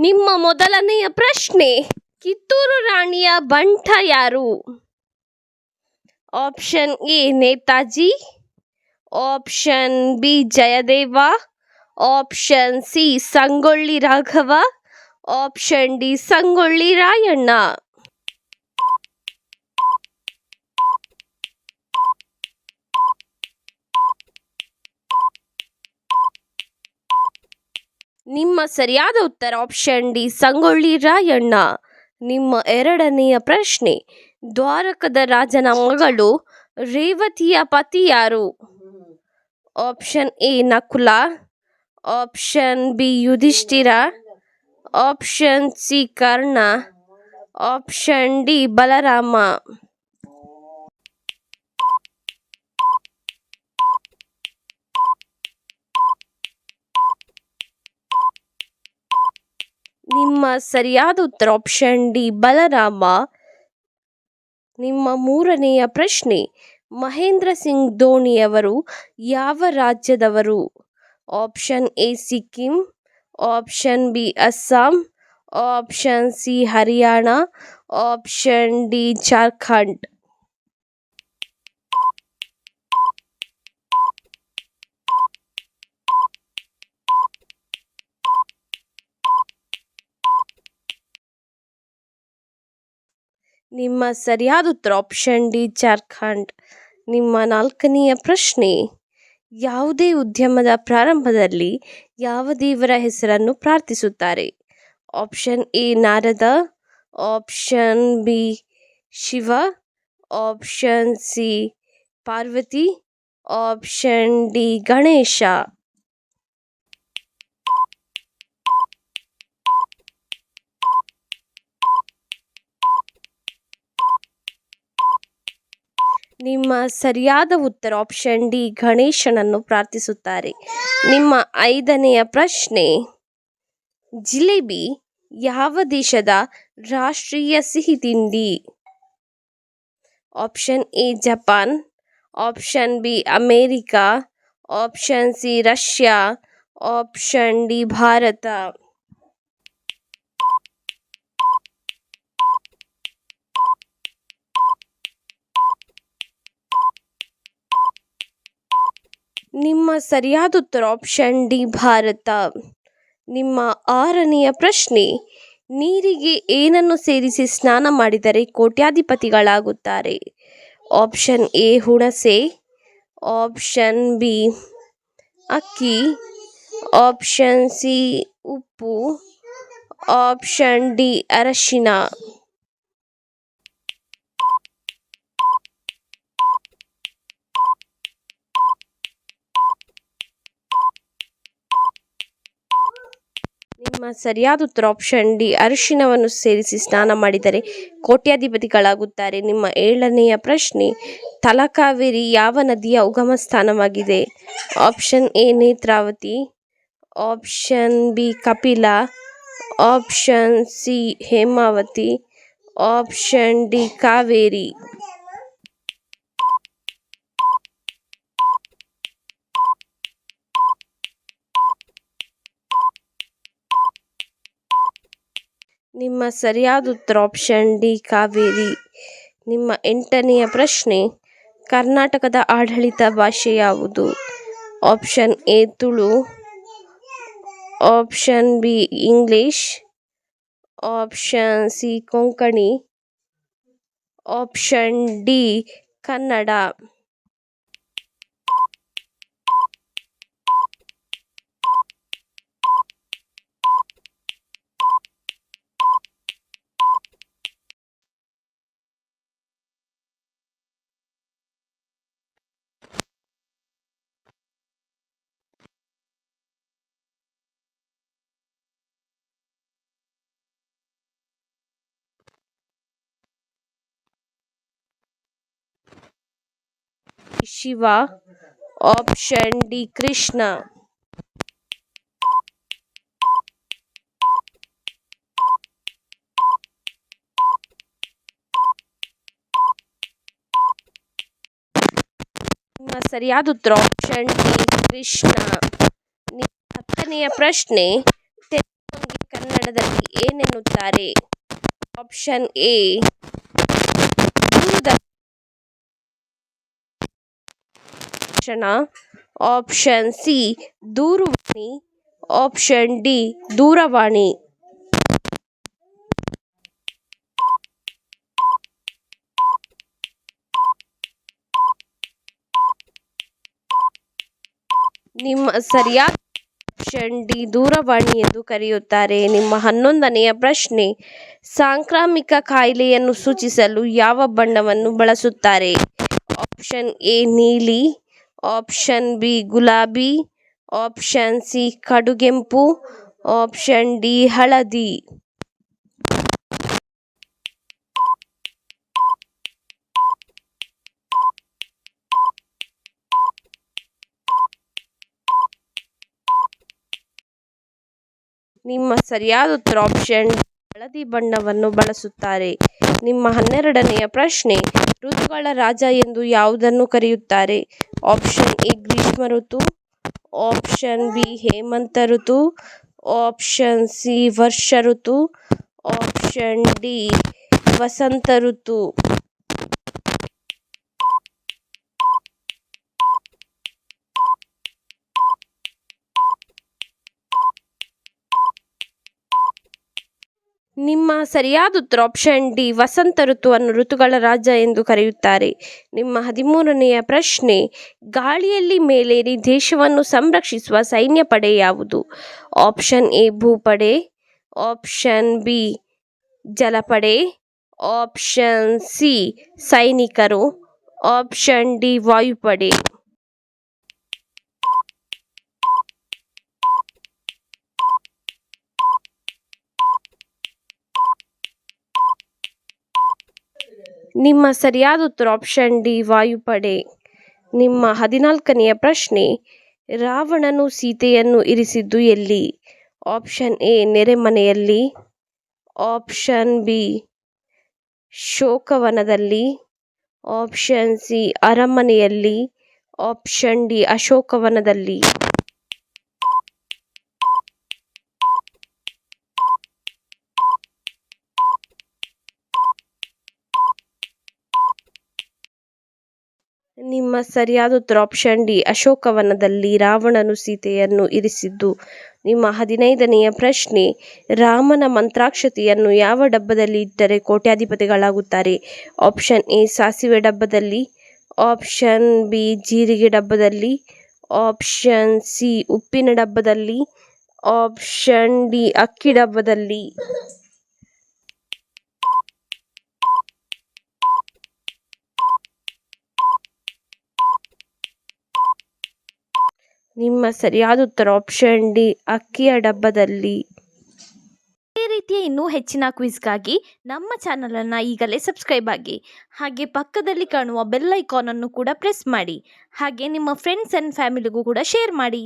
ನಿಮ್ಮ ಮೊದಲನೆಯ ಪ್ರಶ್ನೆ, ಕಿತ್ತೂರು ರಾಣಿಯ ಬಂಟ ಯಾರು? Option A, Netaji, option B, Jayadeva, option C, Sangolli Raghava, option D, Sangolli Rayanna. ನಿಮ್ಮ ಸರಿಯಾದ ಉತ್ತರ ಆಪ್ಷನ್ ಡಿ, ಸಂಗೊಳ್ಳಿ ರಾಯಣ್ಣ. ನಿಮ್ಮ ಎರಡನೆಯ ಪ್ರಶ್ನೆ, ದ್ವಾರಕದ ರಾಜನ ಮಗಳು ರೇವತಿಯ ಪತಿ ಯಾರು? Option A, Nakula. Option B, Yudhishthira. Option C, Karna. Option D, Balarama. ನಿಮ್ಮ ಸರಿಯಾದ ಉತ್ತರ ಆಪ್ಷನ್ ಡಿ ಬಲರಾಮ. ನಿಮ್ಮ ಮೂರನೆಯ ಪ್ರಶ್ನೆ, ಮಹೇಂದ್ರ ಸಿಂಗ್ ಧೋನಿಯವರು ಯಾವ ರಾಜ್ಯದವರು? Option A Sikkim. Option B Assam. Option C Haryana. Option D Jharkhand. ನಿಮ್ಮ ಸರಿಯಾದ ಉತ್ತರ ಆಪ್ಷನ್ ಡಿ, ಜಾರ್ಖಂಡ್. ನಿಮ್ಮ ನಾಲ್ಕನೆಯ ಪ್ರಶ್ನೆ, ಯಾವುದೇ ಉದ್ಯಮದ ಪ್ರಾರಂಭದಲ್ಲಿ ಯಾವ ದೇವರ ಹೆಸರನ್ನು ಪ್ರಾರ್ಥಿಸುತ್ತಾರೆ? Option A, Narada. Option B, Shiva. Option C, Parvati. Option D, Ganesha. ನಿಮ್ಮ ಸರಿಯಾದ ಉತ್ತರ ಆಪ್ಷನ್ ಡಿ ಗಣೇಶನನ್ನು ಪ್ರಾರ್ಥಿಸುತ್ತಾರೆ. ನಿಮ್ಮ ಐದನೆಯ ಪ್ರಶ್ನೆ, ಜಿಲೇಬಿ ಯಾವ ದೇಶದ ರಾಷ್ಟ್ರೀಯ ಸಿಹಿ ತಿಂಡಿ? Option A Japan. Option B America. Option C Russia. Option D Bharat. ನಿಮ್ಮ ಸರಿಯಾದ ಉತ್ತರ ಆಪ್ಷನ್ ಡಿ ಭಾರತ. ನಿಮ್ಮ ಆರನೆಯ ಪ್ರಶ್ನೆ, ನೀರಿಗೆ ಏನನ್ನು ಸೇರಿಸಿ ಸ್ನಾನ ಮಾಡಿದರೆ ಕೋಟ್ಯಾಧಿಪತಿಗಳಾಗುತ್ತಾರೆ? ಆಪ್ಷನ್ ಎ ಹುಣಸೆ. ಆಪ್ಷನ್ ಬಿ ಅಕ್ಕಿ. ಆಪ್ಷನ್ ಸಿ ಉಪ್ಪು. ಆಪ್ಷನ್ ಡಿ ಅರಶಿನ ನಿಮ್ಮ ಸರಿಯಾದ ಉತ್ತರ ಆಪ್ಷನ್ ಡಿ ಅರಿಶಿನವನ್ನು ಸೇರಿಸಿ ಸ್ನಾನ ಮಾಡಿದರೆ ಕೋಟ್ಯಾಧಿಪತಿಗಳಾಗುತ್ತಾರೆ. ನಿಮ್ಮ ಏಳನೆಯ ಪ್ರಶ್ನೆ, ತಲಕಾವೇರಿ ಯಾವ ನದಿಯ ಉಗಮ ಸ್ಥಾನವಾಗಿದೆ? Option A, Netravati. Option B, Kapila. Option C, Hemavati. Option D, Kaveri. ನಿಮ್ಮ ಸರಿಯಾದ ಉತ್ತರ ಆಪ್ಷನ್ ಡಿ, ಕಾವೇರಿ. ನಿಮ್ಮ ಎಂಟನೆಯ ಪ್ರಶ್ನೆ, ಕರ್ನಾಟಕದ ಆಡಳಿತ ಭಾಷೆ ಯಾವುದು? Option A, Tulu. Option B, English. Option C, Konkani. Option D, Kannada. Shiva. Option D Krishna ನಿಮ್ಮ ಸರಿಯಾದ ಉತ್ತರ ಆಪ್ಷನ್ ಡಿ ಕೃಷ್ಣ ಹತ್ತನೆಯ ಪ್ರಶ್ನೆ ತೆಲುಗಿಗೆ ಕನ್ನಡದಲ್ಲಿ ಏನೆನ್ನುತ್ತಾರೆ? ಆಪ್ಷನ್ ಎ ಆಪ್ಷನ್ ಸಿ ದೂರವಾಣಿ. ಆಪ್ಷನ್ ಡಿ ದೂರವಾಣಿ. ನಿಮ್ಮ ಸರಿಯಾದ ಆಪ್ಷನ್ ಡಿ ದೂರವಾಣಿ ಎಂದು ಕರೆಯುತ್ತಾರೆ. ನಿಮ್ಮ ಹನ್ನೊಂದನೆಯ ಪ್ರಶ್ನೆ, ಸಾಂಕ್ರಾಮಿಕ ಕಾಯಿಲೆಯನ್ನು ಸೂಚಿಸಲು ಯಾವ ಬಣ್ಣವನ್ನು ಬಳಸುತ್ತಾರೆ? ಆಪ್ಷನ್ ಎ ನೀಲಿ. ಆಪ್ಷನ್ ಬಿ ಗುಲಾಬಿ. ಆಪ್ಷನ್ ಸಿ ಕಡುಗೆಂಪು. ಆಪ್ಷನ್ ಡಿ ಹಳದಿ. ನಿಮ್ಮ ಸರಿಯಾದ ಉತ್ತರ ಆಪ್ಷನ್ ಹಳದಿ ಬಣ್ಣವನ್ನು ಬಳಸುತ್ತಾರೆ. ನಿಮ್ಮ ಹನ್ನೆರಡನೆಯ ಪ್ರಶ್ನೆ ಋತುಗಳ ರಾಜ ಎಂದು ಯಾವುದನ್ನು ಕರೆಯುತ್ತಾರೆ? ಆಪ್ಷನ್ ಎ, ಗ್ರೀಷ್ಮ ಋತು. ಆಪ್ಷನ್ ಬಿ, ಹೇಮಂತ ಋತು. ಆಪ್ಷನ್ ಸಿ, ವರ್ಷ ಋತು. ಆಪ್ಷನ್ ಡಿ, ವಸಂತ ಋತು. ನಿಮ್ಮ ಸರಿಯಾದ ಉತ್ತರ ಆಪ್ಷನ್ ಡಿ ವಸಂತ ಋತುವನ್ನು ಋತುಗಳ ರಾಜ ಎಂದು ಕರೆಯುತ್ತಾರೆ. ನಿಮ್ಮ ಹದಿಮೂರನೆಯ ಪ್ರಶ್ನೆ, ಗಾಳಿಯಲ್ಲಿ ಮೇಲೇರಿ ದೇಶವನ್ನು ಸಂರಕ್ಷಿಸುವ ಸೈನ್ಯ ಪಡೆ ಯಾವುದು? ಆಪ್ಷನ್ ಎ ಭೂಪಡೆ ಆಪ್ಷನ್ ಬಿ ಜಲಪಡೆ ಆಪ್ಷನ್ ಸಿ ಸೈನಿಕರು ಆಪ್ಷನ್ ಡಿ ವಾಯುಪಡೆ. ನಿಮ್ಮ ಸರಿಯಾದ ಉತ್ತರ ಆಪ್ಷನ್ ಡಿ ವಾಯುಪಡೆ. ನಿಮ್ಮ ಹದಿನಾಲ್ಕನೆಯ ಪ್ರಶ್ನೆ, ರಾವಣನು ಸೀತೆಯನ್ನು ಇರಿಸಿದ್ದು ಎಲ್ಲಿ? ಆಪ್ಷನ್ ಎ ನೆರೆಮನೆಯಲ್ಲಿ. ಆಪ್ಷನ್ ಬಿ ಶೋಕವನದಲ್ಲಿ. ಆಪ್ಷನ್ ಸಿ ಅರಮನೆಯಲ್ಲಿ. ಆಪ್ಷನ್ ಡಿ ಅಶೋಕವನದಲ್ಲಿ ನಿಮ್ಮ ಸರಿಯಾದ ಉತ್ತರ ಡಿ ಅಶೋಕವನದಲ್ಲಿ ರಾವಣನು ಸೀತೆಯನ್ನು ಇರಿಸಿದ್ದು. ನಿಮ್ಮ ಹದಿನೈದನೆಯ ಪ್ರಶ್ನೆ, ರಾಮನ ಮಂತ್ರಾಕ್ಷತೆಯನ್ನು ಯಾವ ಡಬ್ಬದಲ್ಲಿ ಇಟ್ಟರೆ ಕೋಟ್ಯಾಧಿಪತಿಗಳಾಗುತ್ತಾರೆ? ಆಪ್ಷನ್ ಎ, ಸಾಸಿವೆ ಡಬ್ಬದಲ್ಲಿ. ಆಪ್ಷನ್ ಬಿ, ಜೀರಿಗೆ ಡಬ್ಬದಲ್ಲಿ. ಆಪ್ಷನ್ ಸಿ, ಉಪ್ಪಿನ ಡಬ್ಬದಲ್ಲಿ. ಆಪ್ಷನ್ ಡಿ, ಅಕ್ಕಿ ಡಬ್ಬದಲ್ಲಿ. ನಿಮ್ಮ ಸರಿಯಾದ ಉತ್ತರ ಆಪ್ಷನ್ ಡಿ ಅಕ್ಕಿಯ ಡಬ್ಬದಲ್ಲಿ. ಈ ರೀತಿಯ ಇನ್ನೂ ಹೆಚ್ಚಿನ ಕ್ವಿಜ್ಗಾಗಿ ನಮ್ಮ ಚಾನಲನ್ನು ಈಗಲೇ ಸಬ್ಸ್ಕ್ರೈಬ್ ಆಗಿ, ಹಾಗೆ ಪಕ್ಕದಲ್ಲಿ ಕಾಣುವ ಬೆಲ್ ಐಕಾನನ್ನು ಕೂಡ ಪ್ರೆಸ್ ಮಾಡಿ, ಹಾಗೆ ನಿಮ್ಮ ಫ್ರೆಂಡ್ಸ್ ಆ್ಯಂಡ್ ಫ್ಯಾಮಿಲಿಗೂ ಕೂಡ ಶೇರ್ ಮಾಡಿ.